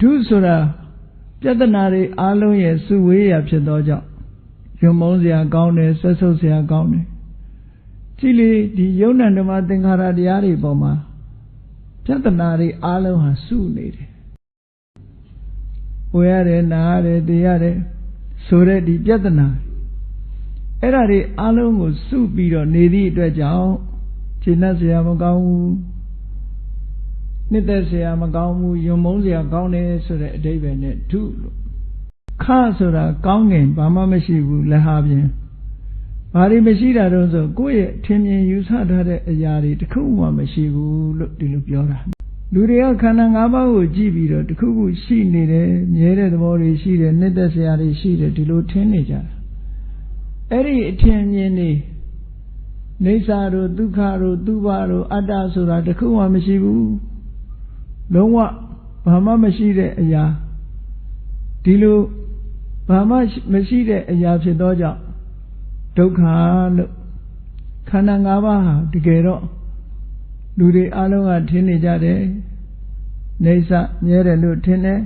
ဒုဆိုတာပြဿနာတွေအလုံးရဲ့စုဝေးရဖြစ်သောကြောင့်ယုံမုန်းစရာကောင်းတယ်ဆက်ဆုပ်စရာကောင်းတယ်ကြည်လေဒီယုံနံဓမ္မသင်္ခါရတရားတွေပေါ်မှာပြဿနာတွေအလုံးဟာစုနေတယ်ဝေရတယ်နာရတယ်သိရတယ်ဆိုတဲ့ဒီပြဿနာအဲ့ဒါတွေအလုံးကိုစုပြီးတော့နေသည့်အတွက်ကြောင့်ခြေနှက်စရာမကောင်းဘူး နှစ်သက်စရာမကောင်းဘူးယုံမုန်းစရာကောင်းတယ်ဆိုတဲ့အဓိပ္ပာယ်နဲ့ထုလို့ခဆိုတာကောင်းငင်ဘာမှမရှိဘူးလက်ဟာပြင်ဘာတွေမရှိတာတော့ဆိုကိုယ့်ရဲ့ထင်မြင်ယူဆထားတဲ့အရာတွေတခုမှမရှိဘူးလို့ဒီလိုပြောတာလူတွေကခန္ဓာ၅ပါးကိုကြည့်ပြီးတော့တခုခုရှိနေတယ်မြဲတဲ့သဘောတွေရှိတယ်နှစ်သက်စရာတွေရှိတယ်ဒီလိုထင်နေကြတာအဲ့ဒီအထင်မြင်နေနေစာတို့ဒုက္ခတို့သူဘတို့အတ္တဆိုတာတခုမှမရှိဘူး လုံးဝဘာမှမရှိတဲ့အရာဒီလိုဘာမှမရှိတဲ့အရာဖြစ်သောကြောင့်ဒုက္ခလို့ခန္ဓာ၅ပါးဟာတကယ်တော့လူတွေအလုံးကထင်နေကြတယ်နေဆမြဲတယ်လို့ထင်တယ်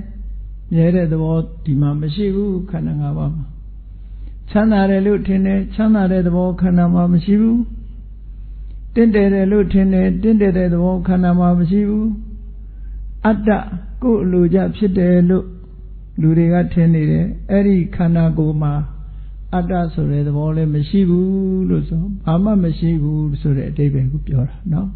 မြဲတဲ့သဘောဒီမှာမရှိဘူးခန္ဓာ၅ပါးမှာချမ်းသာတယ်လို့ထင်တယ်ချမ်းသာတဲ့သဘောခန္ဓာမှာမရှိဘူးတင့်တယ်တယ်လို့ထင်တယ်တင့်တယ်တဲ့သဘောခန္ဓာမှာမရှိဘူး အတ္တကိုယ်လိုကြဖြစ်တယ်လို့လူတွေကထင်နေတယ်အဲ့ဒီခန္ဓာကိုယ်မှာအတ္တဆိုတဲ့သဘောလည်းမရှိဘူးလို့ဆိုဘာမှမရှိဘူးဆိုတဲ့အတိပ္ပယ်ကိုပြောတာနော်